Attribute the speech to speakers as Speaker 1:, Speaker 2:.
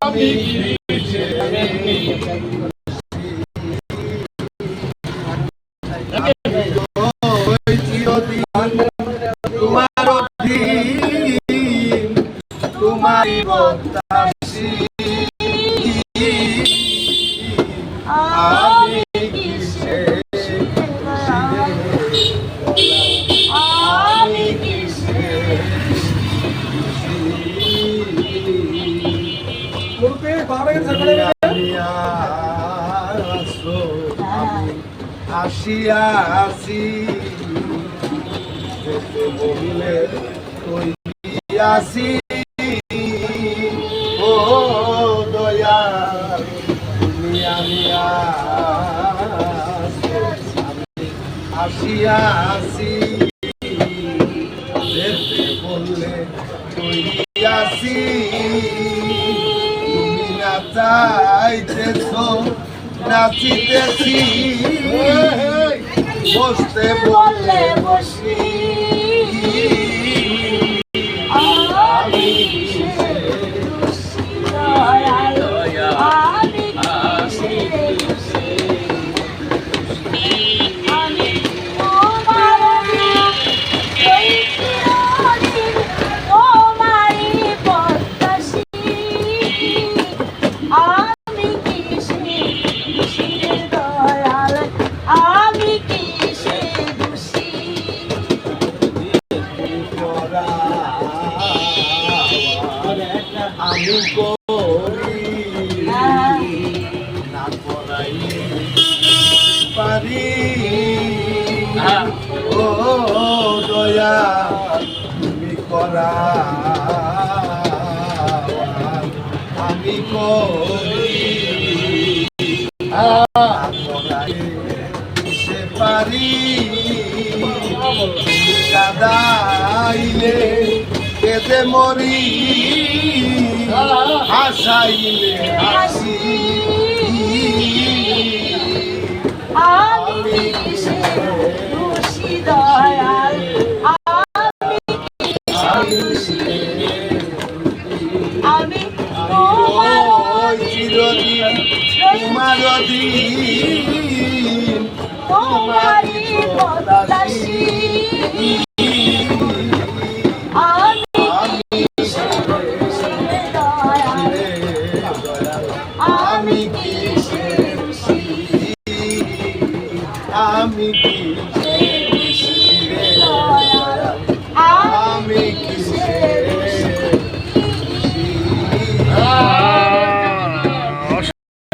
Speaker 1: আমি ওই চিরদিন তোমার অধীন তোমারই বদাসী আসিয়া আসি বললে আসি। ও দয়া আসিয়া আসি। চাইতেছ নাচিতেছি। বসতে বললে বসি
Speaker 2: আমি
Speaker 1: করি না করাই পারি ও দয়া তুমি করা আমি সে পারি কাদাইলে কেঁদে মরি? হাসাইলে হাসি
Speaker 2: আমি খুশি দয়াল আমি তোমার
Speaker 1: চিরদিন তোমার অধীন
Speaker 2: তোমারই প্রত্যাশী
Speaker 1: আমি কি